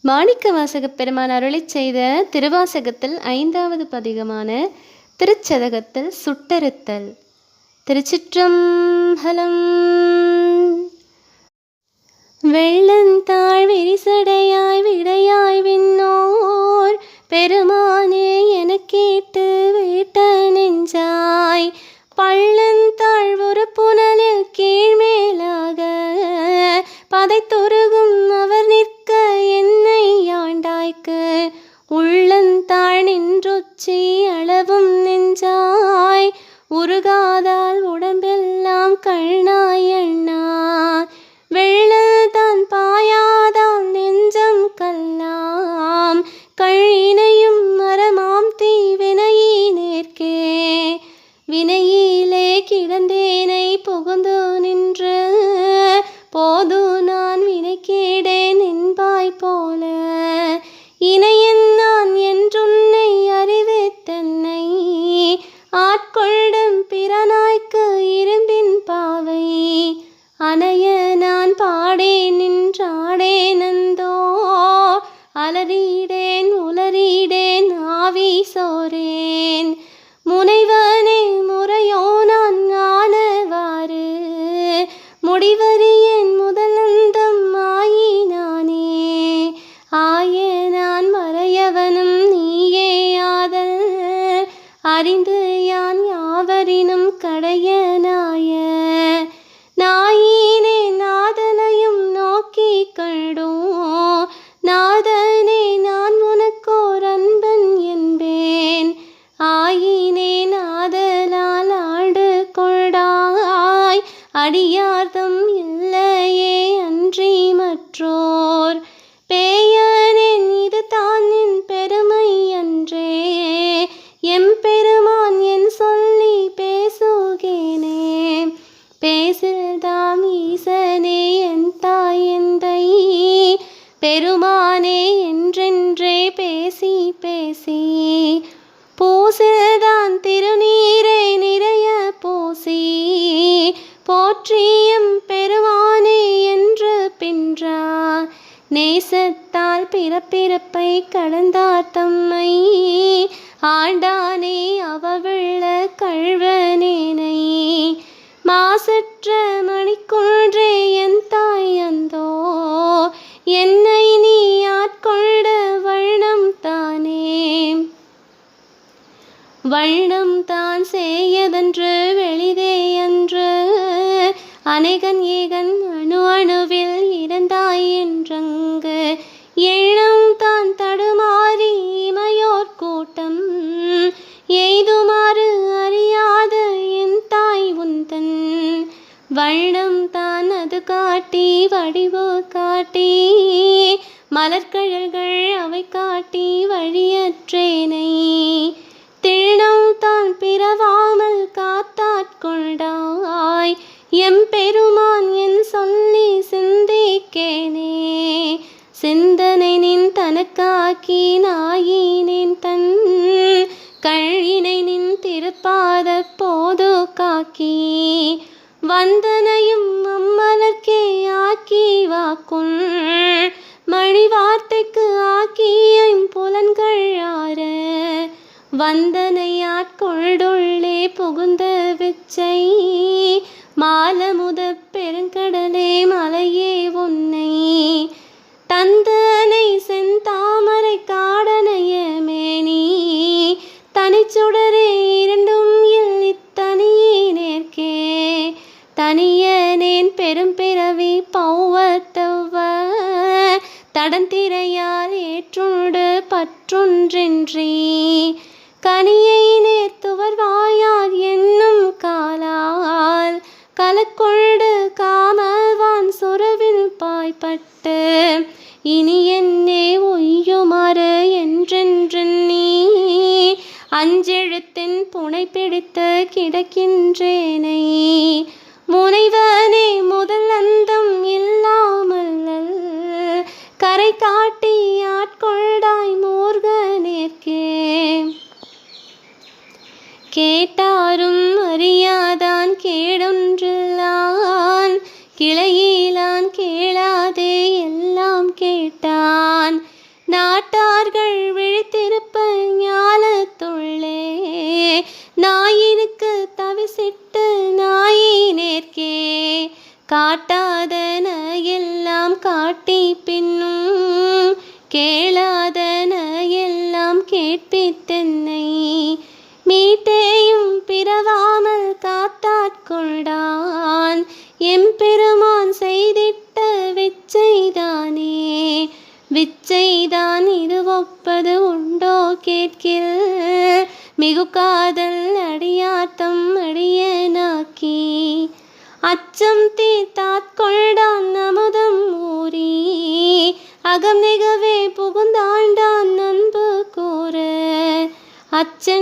மாணிக்க வாசகப் பெருமான் அருளை செய்த திருவாசகத்தில் ஐந்தாவது பதிகமான திருச்சதகத்தில் சுட்டறுத்தல். திருச்சிற்றம்பலம். வெள்ளந்தாழ் விரிசடையாய் விடையாய் விண்ணோர் பெருமா உடம்பெல்லாம் கண்ணாய் அண்ணா வெள்ளதான் பாயாதாம் நெஞ்சம் கல்லாம் கழினையும் மரமாம் தீவினையி நேர்க்கே. வினையிலே கிடந்தேனை புகுந்து நின்று. போது நான் வினைக்கேடேன் என்பாய் போல. இணையன் நான் என்றுன்னை அறிவித்தன்னை. ஆட்கொள்ளும் பிறனாய்க்கு இரும்பி பாவை. அணைய நான் பாடே நின்றாடே நந்தோ. அலறிடேன் உலறிடேன் ஆவி சோரேன் முனைவனே முறையோ நான் ஆனவாறு. முடிவறியேன் முதலந்தம் ஆயினானே. ஆய நான் மறையவனும் நீயே ஆதல். அறிந்து யான் யாவரினும் கடையனாய நேசத்தால் பிறப்பிறப்பை கடந்தார் தம்மை. ஆண்டானே அவவிள்ள கழ்வனேனை மாசற்ற மணிக்குன்றே என் தாய் அந்தோ. என்னை நீ ஆட்கொண்ட வண்ணம் தானே. வண்ணம் தான் செய்யதன்று வெளிதே அன்று. அநேகன் ஏக வண்ணம் தான் அது காட்டி வடிவு காட்டி மலர்கழல்கள் அவை காட்டி வழியற்றேனை வந்தனையும் அம்மலர்க்கே ஆக்கி வாக்கும் மணி வார்த்தைக்கு ஆக்கி ஐம்புலன்கள் ஆற வந்தனையாட்கொள்ளுள்ளே புகுந்த விச்சை. மாலமுத பெருங்கடலே மலையே உன்னை. தடந்திரையால் ஏற்றுண்டு பற்றொன்றின்றி. கனியை நேர்த்துவர் வாயார் என்னும் காலால் கலக்கொண்டு காமவான் சுரவில் பாய்பட்டு. இனி என்னே ஒய்யுமாறு என்றென்று நீ. அஞ்செழுத்தின் புனை பிடித்து கிடக்கின்றேனை. முனைவர் காட்டாதன எல்லாம் காட்டி பின்னும் கேளாதன எல்லாம் கேட்பித்தென்னை. மீட்டேயும் பிறவாமல் காத்தாட்கொண்டான் எம்பெருமான் செய்திட்ட விச்சைதானே விச்சைதான் இது ஒப்பது உண்டோ கேட்கில் மிகு காதல் அடியாத்தம் அடியனாக்கி. அச்சம் தீர்த்தாட்கொண்டான் அமுதம் ஊறி அகம் நிகவே புகுந்தாண்டான் அன்பு கூற. அச்சன்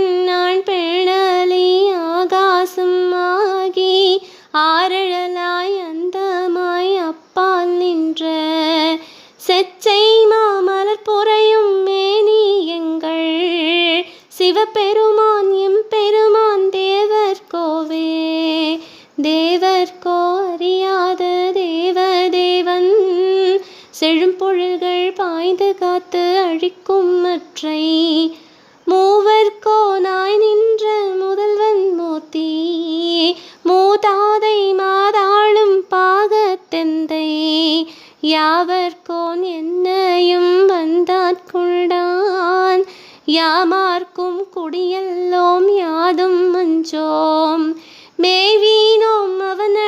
செழும்பொழுகள் பாய்ந்து காத்து அழிக்கும் மற்றை மூவர்கோ நாய் நின்ற முதல்வன் மூர்த்தி மூதாதை மாதாளும் பாகத்தெந்தை யாவர்கோன் என்னையும் வந்தாட்கொண்டான் யாமார்க்கும் குடியல்லோம் யாதும் மஞ்சோம் மேவீனோம் அவனை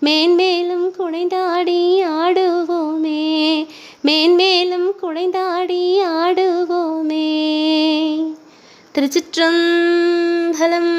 மேன்மேலும் குடைந்தாடி ஆடுவோமே. மேன்மேலும் குடைந்தாடி ஆடுவோமே. திருச்சிற்றம்பலம்